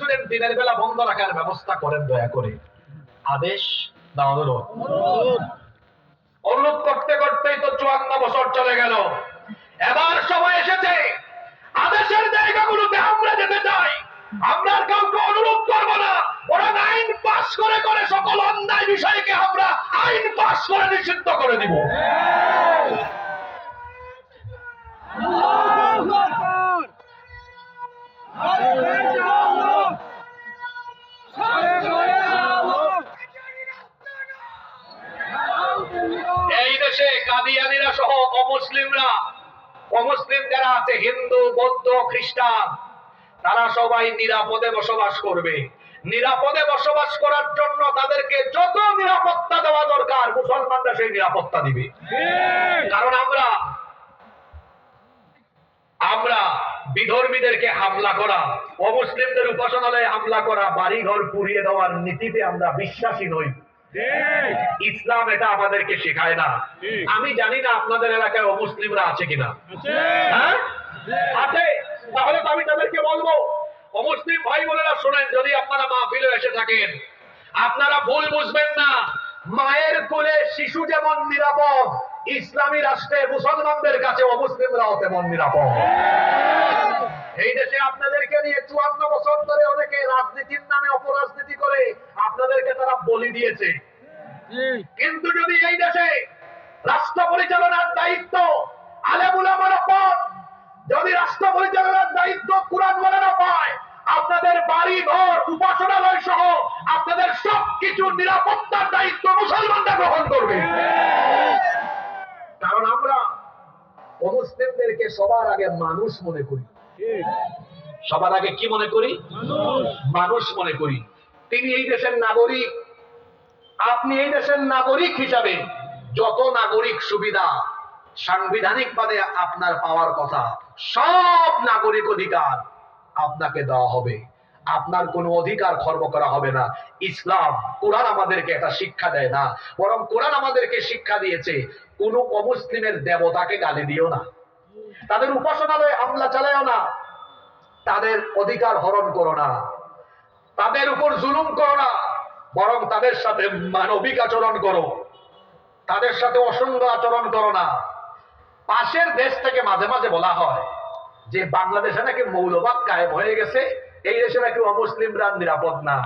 Restaurant দিনের বেলা বন্ধ রাখার ব্যবস্থা করেন দয়া করে। আদেশ না অনুরোধ করতে করতেই তো চুয়ান্ন বছর চলে গেল। এবার সময় এসেছে। আদেশের জায়গাগুলোতে আমরা যেতে চাই। আমরা কাউকে অনুরোধ করব না। ওরা আইন পাস করে করে সকল অন্যায় বিষয়কে আমরা আইন পাস করে নিষিদ্ধ করে দিব। এই দেশে কাদিয়ানিরা সহ অমুসলিমরা অমুসলিম যারা আছে হিন্দু বৌদ্ধ খ্রিস্টান তারা সবাই নিরাপদে বসবাস করবে। নিরাপদে বসবাস করার জন্য তাদেরকে যত নিরাপত্তা দেওয়া দরকার মুসলমানরা সেই নিরাপত্তা দিবে। কারণ আমরা আমরা বিধর্মীদেরকে হামলা করা অমুসলিমদের উপাসনালয়ে হামলা করা বাড়িঘর পুড়িয়ে দেওয়ার নীতিতে আমরা বিশ্বাসী নই। ইসলাম এটা আমাদেরকে শেখায় না। আমি জানি না আপনাদের এলাকায় অমুসলিমরা আছে কিনা। হ্যাঁ? আছে। তাহলে তো আমি তাদেরকে বলব অমুসলিম ভাই বোনেরা শোনেন যদি আপনারা মাহফিলে এসে থাকেন আপনারা ভুল বুঝবেন না। মায়ের কোলে শিশু যেমন নিরাপদ ইসলামী রাষ্ট্রে মুসলমানদের কাছে অমুসলিমরাও তেমন নিরাপদ। এই দেশে আপনাদেরকে নিয়ে চুয়ান্ন বছর ধরে অনেকে রাজনীতির নামে অপরাজনীতি করে আপনাদেরকে তারা বলি দিয়েছে। কিন্তু যদি এই দেশে রাষ্ট্র পরিচালনার দায়িত্ব আলেমুলামারা পান যদি রাষ্ট্র পরিচালনার দায়িত্ব কোরআন মানেরা পায় আপনাদের বাড়ি ঘর উপাসনালয় সহ আপনাদের সবকিছু নিরাপত্তার দায়িত্ব মুসলমানরা গ্রহণ করবে। কারণ আমরা অমুসলিমদেরকে সবার আগে মানুষ মনে করি। সবার আগে কি মনে করি? মানুষ মনে করি। তিনি এই দেশের নাগরিক। আপনি এই দেশের নাগরিক হিসাবে যত নাগরিক সুবিধা সাংবিধানিক পদে আপনার পাওয়ার কথা, সব নাগরিক অধিকার আপনাকে দেওয়া হবে। আপনার কোনো অধিকার খর্ব করা হবে না। ইসলাম, কোরআন আমাদেরকে এটা শিক্ষা দেয় না। বরং কোরআন আমাদেরকে শিক্ষা দিয়েছে, কোন অমুসলিমের দেবতাকে গালি দিও না। তাদের উপাসনালয়ে হামলা চালায়ও না। তাদের অধিকার হরণ করো না। তাদের উপর জুলুম করো না, বরং তাদের সাথে মানবিক আচরণ করো। তাদের সাথে অসঙ্গ আচরণ করো না। পাশের দেশ থেকে মাঝে মাঝে বলা হয় যে, বাংলাদেশে নাকি মৌলবাদ কায়েম হয়ে গেছে, এই দেশে নাকি অমুসলিমরা নিরাপদ না।